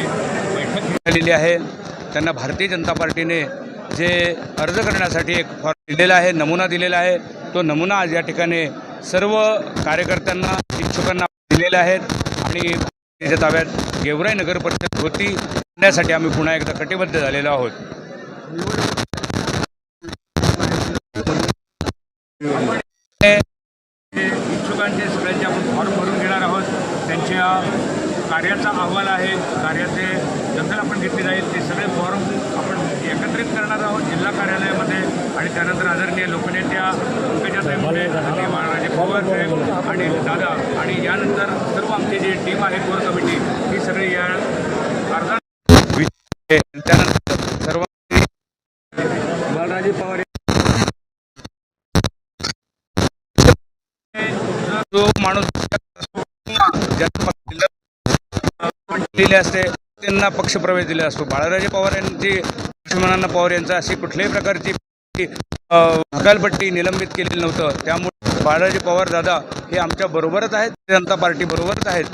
झालेली आहे. त्यांना भारतीय जनता पार्टीने जे अर्ज करण्यासाठी एक फॉर्म दिलेला आहे नमुना दिलेला आहे तो नमुना आज या ठिकाणी सर्व कार्यकर्त्यांना इच्छुकांना दिलेला आहेत आणि त्याच्या ताब्यात गेवराई नगर परिषद होती. करण्यासाठी आम्ही पुन्हा एकदा कटिबद्ध झालेलो आहोत हे ते सगळ्यांचे आपण फॉर्म भरून घेणार आहोत. त्यांच्या कार्याचा अहवाल आहे. कार्याचे दखल आपण घेतली जाईल. ते सगळे फॉर्म आपण एकत्रित करणार आहोत जिल्हा कार्यालयामध्ये आणि त्यानंतर आदरणीय लोकनेत्या पंकजाताई मुले आदरणीय महाराजे पवार साहेब आणि दादा आणि यानंतर सर्व आमची जी टीम आहे कोर कमिटी ही सगळी या अर्धा त्यानंतर सर्व बालराजे पवार जो माणूस दिलेले असते त्यांना पक्षप्रवेश दिला असतो. बाळाराजे पवार यांची लक्ष्मणांना पवार यांचा अशी कुठल्याही प्रकारची हकालपट्टी निलंबित केलेली नव्हतं. त्यामुळे बाळाराजे पवार दादा हे आमच्या बरोबरच आहेत जनता पार्टी बरोबरच आहेत.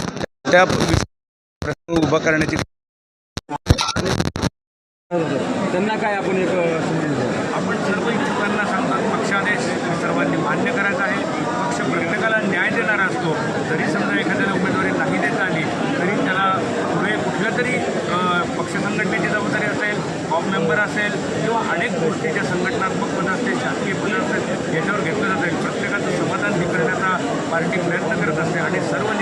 त्या प्रश्न उभा करण्याची त्यांना काय आपण एक? आपण सर्व इच्छुकांना सांगतात नंबर असेल किंवा अनेक गोष्टीच्या संघटनात्मक पदं असतील शासकीय पदं असतील याच्यावर घेतलं जातं. प्रत्येकाचं समाधान करण्याचा पार्टी प्रयत्न करत असते आणि सर्व